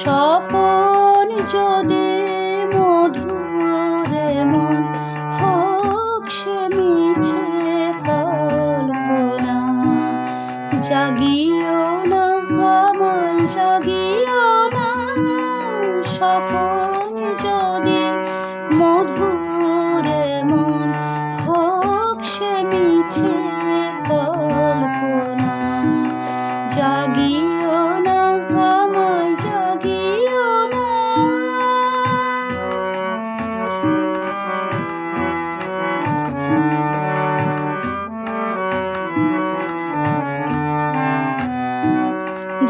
স্বপন যদি মধুরে মন হোক সে মিছে কল্পনা। জাগিও না আমায় জাগিও না স্বপন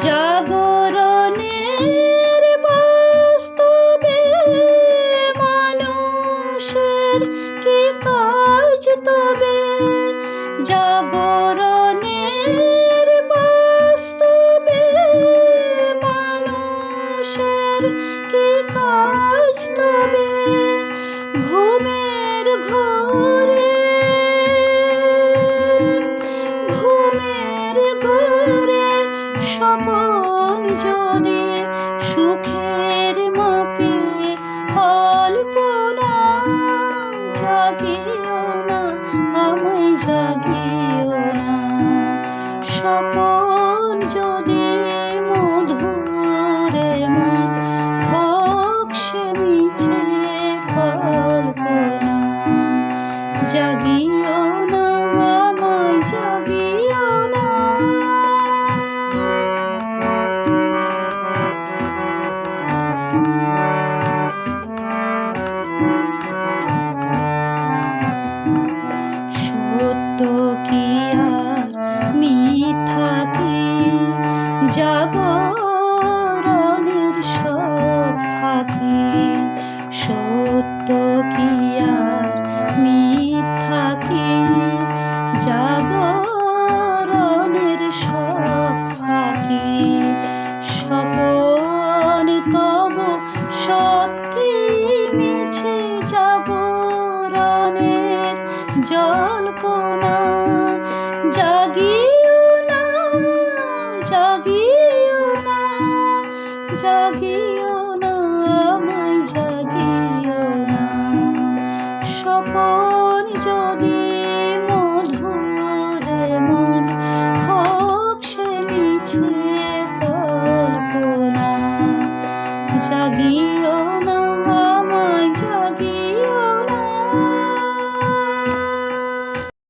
জাগরণের বাস্তবে মানুষের কি কাজ তবে? জাগরণের স্বপন যদি সুখের মাপে অল্পনা জাগিও না আমায় জাগিও না। স্বপন জল্পনা। জাগিও না জাগিও না জাগিও